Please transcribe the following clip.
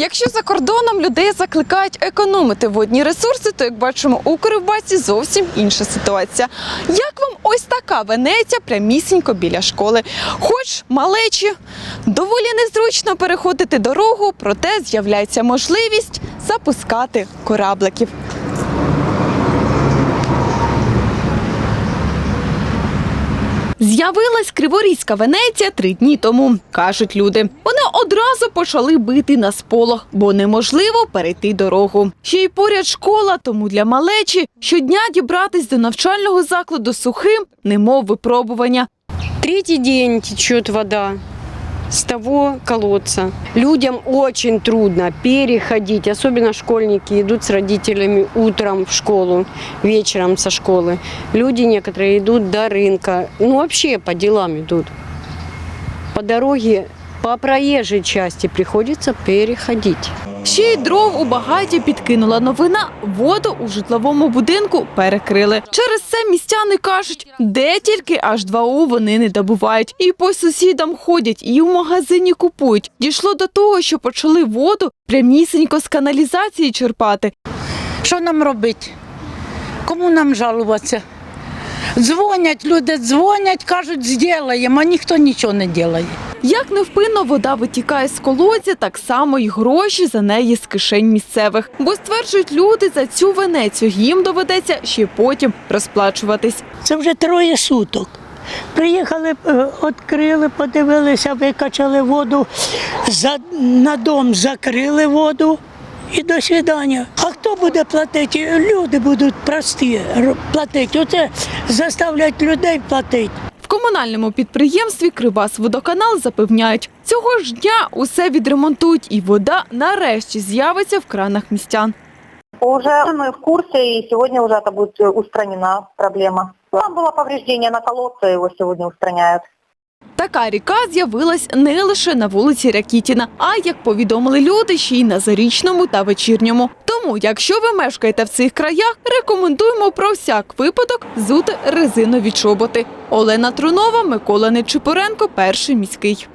Якщо за кордоном людей закликають економити водні ресурси, то як бачимо у Кривбасі зовсім інша ситуація. Як вам ось така Венеція прямісінько біля школи? Хоч малечі доволі незручно переходити дорогу, проте з'являється можливість запускати корабликів. З'явилась Криворізька Венеція три дні тому, кажуть люди. Вони одразу почали бити на сполох, бо неможливо перейти дорогу. Ще й поряд школа, тому для малечі щодня дібратись до навчального закладу сухим, немов випробування. Третій день тече вода с того колодца. Людям очень трудно переходить, особенно школьники идут с родителями утром в школу, вечером со школы. Люди некоторые идут до рынка, ну вообще по делам идут. По дороге, по проезжей части приходится переходить. Ще й дров у багаті підкинула новина. Воду у житловому будинку перекрили. Через це містяни кажуть, де тільки H2O вони не добувають. І по сусідам ходять, і в магазині купують. Дійшло до того, що почали воду прямісінько з каналізації черпати. Що нам робити? Кому нам жалуватися? Дзвонять, люди дзвонять, кажуть, зробимо, а ніхто нічого не робить. Як невпинно вода витікає з колодязя, так само й гроші за неї з кишень місцевих. Бо стверджують люди, за цю Венецію їм доведеться ще потім розплачуватись. Це вже троє суток. Приїхали, е, відкрили, подивилися, викачали воду, за, на дом закрили воду і до свидання. А хто буде платити? Люди будуть прості платити. Оце заставлять людей платити В комунальному підприємстві Кривбасводоканал запевняють, цього ж дня усе відремонтують і вода нарешті з'явиться в кранах містян. Уже мы в курсе, и сегодня уже это будет э, устранена проблема. Там было повреждение на колодце, его сегодня устраняют. Така ріка з'явилась не лише на вулиці Ракітіна, а як повідомили люди, ще й на зарічному та вечірньому. Тому, якщо ви мешкаєте в цих краях, рекомендуємо про всяк випадок зути резинові чоботи. Олена Трунова, Микола Нечипоренко, перший міський.